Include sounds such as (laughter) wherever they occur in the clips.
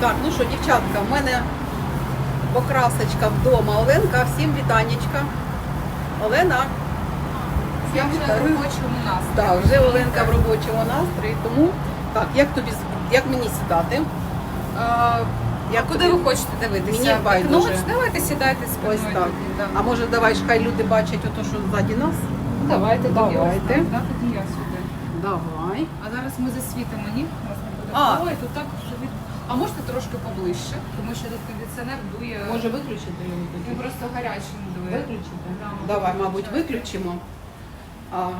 Так, ну що, дівчатка, в мене покрасочка вдома. Оленка, всім вітанечка. Олена. Я вже в робочому нас. Так, вже Оленка в робочому настрої. Тому так, як тобі як мені сідати? А, Як куди тобі? ви хочете дивитися? Мені байдуже. Вікно? Давайте сідайте спиною. Ось так. да. А може давай ж хай люди бачать ото, що ззаді нас? Давайте, тоді Давайте. ось так, тоді я сюди. Давай. А зараз ми засвітимо, ні? Нас не буде. А. Ой, тут так вже від... А можете трошки поближче, тому що тут кондиціонер дує. Може виключити його Він просто гарячим дує. Виключити? Да, Давай, мабуть, виключимо. А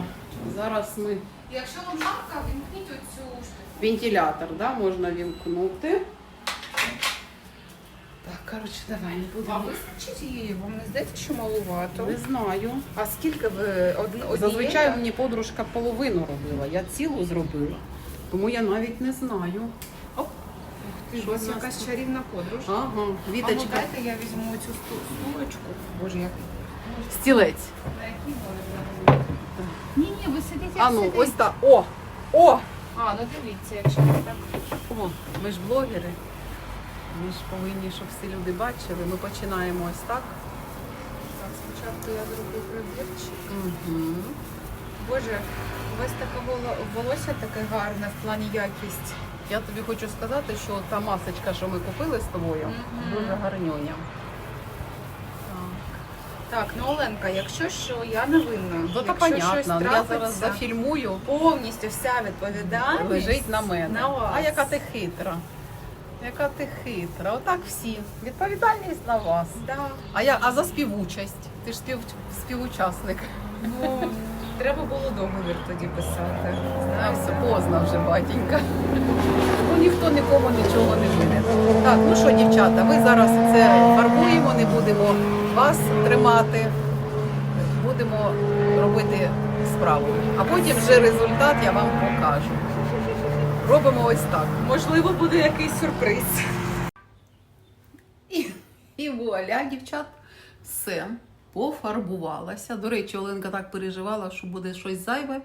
зараз ми Якщо вам жарко, вімкніть оцю штуку. вентилятор, да, можна вімкнути. Так, коротше, давай не А будемо. вистачить її? Вам не здається, що малувато? Не знаю. А скільки ви однієї? Зазвичай мені подружка половину робила, я цілу зробила. Тому я навіть не знаю. Оп. Ти ж Що у вас в нас якась чарівна подружка. Ага, А ну Віточка. дайте я візьму цю сту- стулочку. Боже, як Стілець. на якій мові Ні, ні, ви сидите. А ну, ось так. О! О! А, ну дивіться, якщо ви так. О, ми ж блогери. Ми ж повинні, щоб всі люди бачили. Ми починаємо ось так. Так, спочатку я зроблю пробірчик. Угу. Боже, у вас таке воло- волосся таке гарне в плані якість. Я тобі хочу сказати, що та масочка, що ми купили з тобою, Мгм. дуже гарньоня. Так, ну Оленка, якщо що, я не винна. Ну, то Якщо понятно. щось Я трапиться, зараз зафільмую, повністю вся відповідальність лежить на мене. На вас. А яка ти хитра? Яка ти хитра? Отак всі. Відповідальність на вас. Да. А я, а за співучасть? Ти ж спів, співучасник. Ну, треба було договір тоді писати. Знаєте? все поздно вже, батенька. Ну ніхто нікому нічого не винен. Так, ну що, дівчата, ми зараз це фарбуємо, не будемо вас тримати. Будемо робити справу. А потім вже результат я вам покажу. Робимо ось так. Можливо, буде якийсь сюрприз. І, і вуаля, дівчат, все, пофарбувалася. До речі, Оленка так переживала, що буде щось зайве.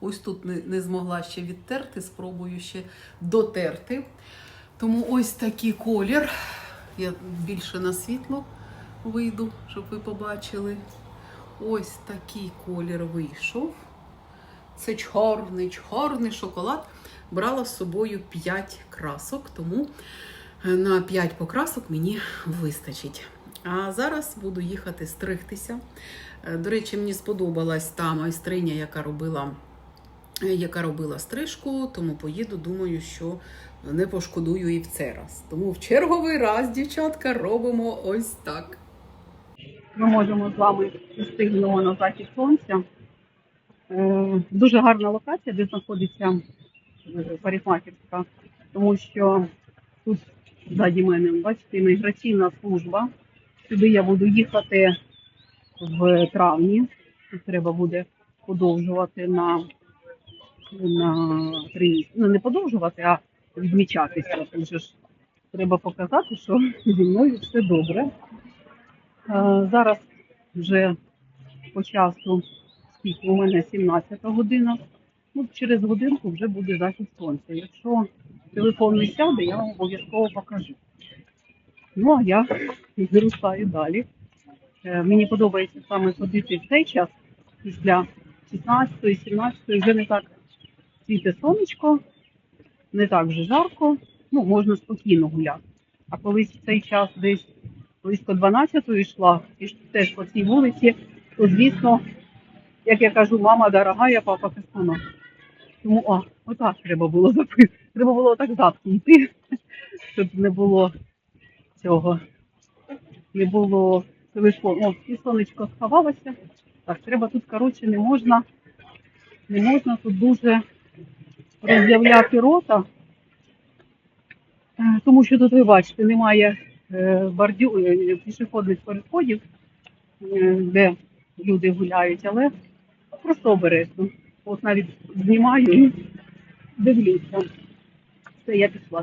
Ось тут не, не змогла ще відтерти, спробую ще дотерти. Тому ось такий колір. Я більше на світло вийду, щоб ви побачили. Ось такий колір вийшов. Це чорний, чорний шоколад. Брала з собою 5 красок, тому е, на 5 покрасок мені вистачить. А зараз буду їхати стригтися. Е, До речі, мені сподобалась та майстриня, яка робила, е, яка робила стрижку, тому поїду, думаю, що не пошкодую і в цей раз. Тому в черговий раз, дівчатка, робимо ось так. Ми можемо з вами встигнемо на захід сонця. Е, Дуже гарна локація, де знаходиться парикмахерська, тому що тут ззаді мене, бачите, імміграційна служба. Сюди я буду їхати в травні. Тут треба буде подовжувати на, на три. Ну, не подовжувати, а відмічатися. Тому що ж треба показати, що зі мною все добре. Е, Зараз вже по часу, скільки у мене 17 година. Ну, через годинку вже буде захід сонця. Якщо телефон не сяде, я вам обов'язково покажу. Ну, а я вирушаю далі. Е, Мені подобається саме ходити в цей час, після 16-17, вже не так світе сонечко, не так вже жарко, ну, можна спокійно гуляти. А колись в цей час десь близько 12 йшла, і теж по цій вулиці, то звісно, як я кажу, мама дорога, я папа космонавт. Тому а, отак треба було запити. Треба було так йти, (laughs) щоб не було цього. Не було телефону. О, і сонечко сховалося. Так, треба тут, коротше, не можна, не можна тут дуже роз'являти рота. Е, Тому що тут ви бачите, немає е, бордю, е, пішохідних переходів, де люди гуляють, але просто обережно. От навіть знімаю і дивлюся. Все, я пішла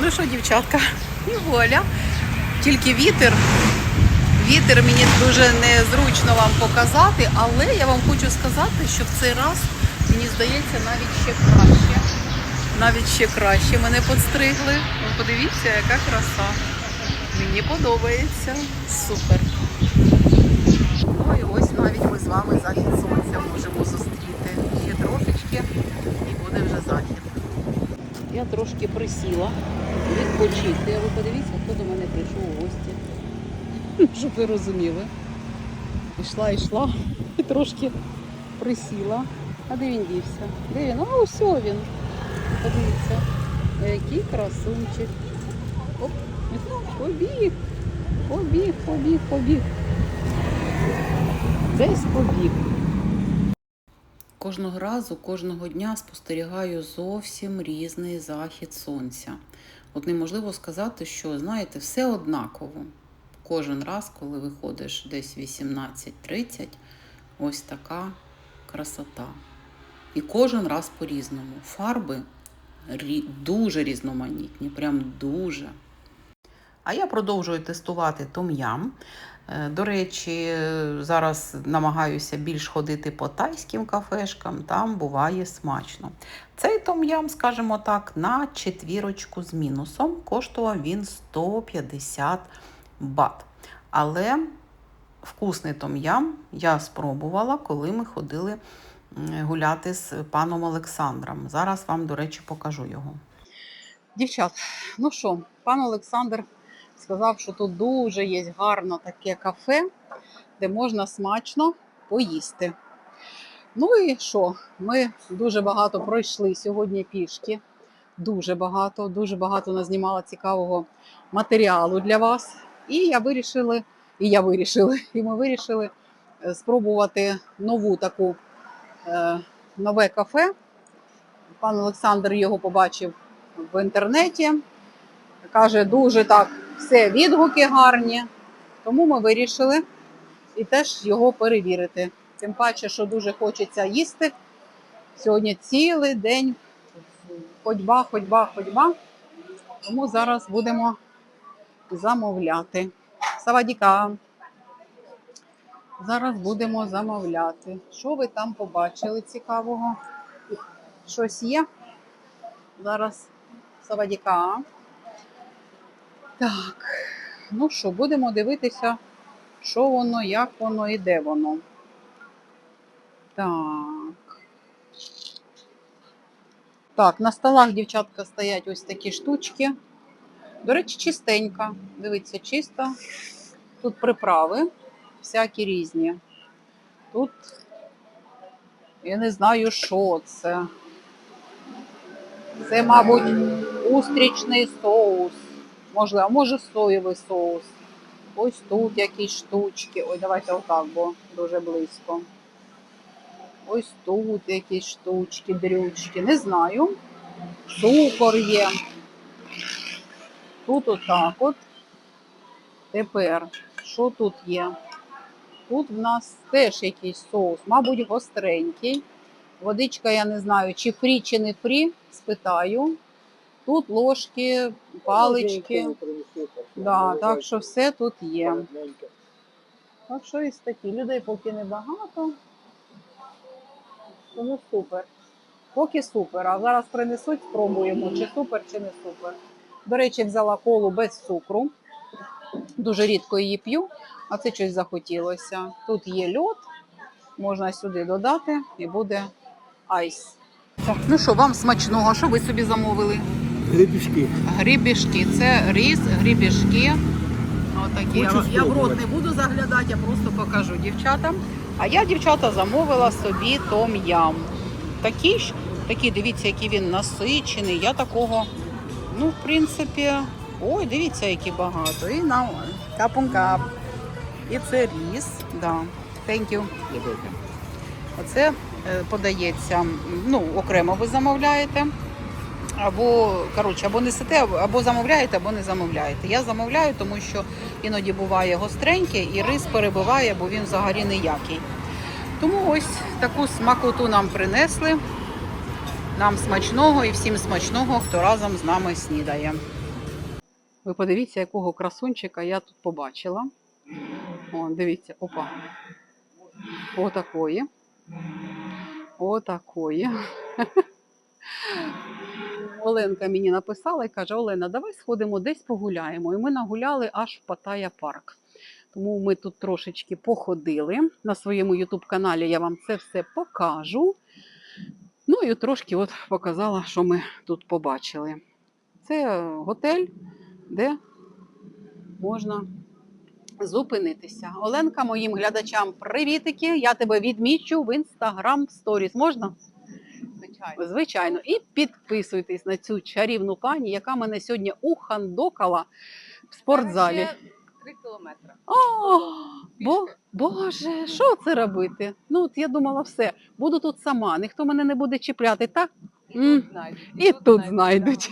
Ну що, дівчатка, і воля. Тільки вітер. Вітер мені дуже незручно вам показати, але я вам хочу сказати, що в цей раз, мені здається, навіть ще краще. Навіть ще краще мене підстригли. Ви подивіться, яка краса. Мені подобається. Супер. Ну і ось навіть ми з вами захід сонця можемо зустріти. Ще трошечки і буде вже захід. Я присіла відпочити. А ви подивіться, хто до мене прийшов у гості. (laughs) Щоб ви розуміли. Ішла, йшла і трошки присіла. А де він дівся? Де він? А ось він. Подивіться. Який красунчик. Оп, побіг. Побіг, побіг, побіг. Десь побіг. Кожного разу, кожного дня спостерігаю зовсім різний захід сонця. От неможливо сказати, що знаєте, все однаково. Кожен раз, коли виходиш десь 18.30, ось така красота. І кожен раз по-різному. Фарби дуже різноманітні, прям дуже. А я продовжую тестувати том'ям. Е, До речі, зараз намагаюся більш ходити по тайським кафешкам, там буває смачно. Цей том'ям, скажімо так, на четвірочку з мінусом коштував він 150 бат. Але вкусний том'ям я спробувала, коли ми ходили гуляти з паном Олександром. Зараз вам, до речі, покажу його. Дівчат, ну що, пан Олександр сказав, що тут дуже є гарно таке кафе, де можна смачно поїсти. Ну і що? Ми дуже багато пройшли сьогодні пішки. Дуже багато, дуже багато назнімала цікавого матеріалу для вас. І я вирішила, і я вирішила, (laughs) і ми вирішили е, спробувати нову таку е, нове кафе. Пан Олександр його побачив в інтернеті. Каже, дуже так все відгуки гарні. Тому ми вирішили і теж його перевірити. Тим паче, що дуже хочеться їсти. Сьогодні цілий день ходьба, ходьба, ходьба. Тому зараз будемо замовляти. Савадіка. Зараз будемо замовляти. Що ви там побачили цікавого? Щось є? Зараз Савадіка. Так, ну що, будемо дивитися, що воно, як воно і де воно. Так. Так, на столах, дівчатка, стоять ось такі штучки. До речі, чистенька. Дивіться, чисто. Тут приправи всякі різні. Тут я не знаю, що це. Це, мабуть, устрічний соус. Можливо, може соєвий соус. Ось тут якісь штучки. Ой, давайте отак, бо дуже близько. Ось тут якісь штучки, дрючки. Не знаю. Цукор є. Тут отак от. Тепер, що тут є? Тут в нас теж якийсь соус, мабуть, гостренький. Водичка, я не знаю, чи фрі, чи не фрі, спитаю. Тут ложки, палички. Да, так що все тут є. Так що ось такі. Людей поки небагато. Тому супер. Поки супер. А зараз принесуть, спробуємо, чи супер, чи не супер. До речі, взяла колу без цукру. Дуже рідко її п'ю, а це щось захотілося. Тут є льод, можна сюди додати і буде айс. Так, ну що, вам смачного, що ви собі замовили? Гребішки. Грібішки. Це рис, грібішки. Отакі. Я, я в рот не буду заглядати, я просто покажу дівчатам. А я, дівчата, замовила собі том-ям. Такі ж, такі, дивіться, який він насичений. Я такого, ну, в принципі, ой, дивіться, які багато. І на капун-кап. І це ріс. Да. Thank you. Оце е, подається, ну, окремо ви замовляєте. Або, коротше, або несете, або- замовляєте, або не замовляєте. Я замовляю, тому що іноді буває гостреньке і рис перебиває, бо він взагалі ніякий. Тому ось таку смакоту нам принесли. Нам смачного і всім смачного, хто разом з нами снідає. Ви подивіться, якого красунчика я тут побачила. О, дивіться, опа. Отакої. Отакої. Оленка мені написала і каже: Олена, давай сходимо десь погуляємо. І ми нагуляли аж в Паттайя парк. Тому ми тут трошечки походили. На своєму ютуб каналі я вам це все покажу. Ну і трошки от показала, що ми тут побачили. Це готель, де можна зупинитися. Оленка, моїм глядачам привітики. Я тебе відмічу в інстаграм сторіс. Можна? Звичайно. Звичайно. І підписуйтесь на цю чарівну пані, яка мене сьогодні ухандокала в спортзалі. Три кілометри. О, бо, Боже, що це робити? Ну, от я думала, все, буду тут сама, ніхто мене не буде чіпляти, так? М, знайдуть. І тут знайдуть.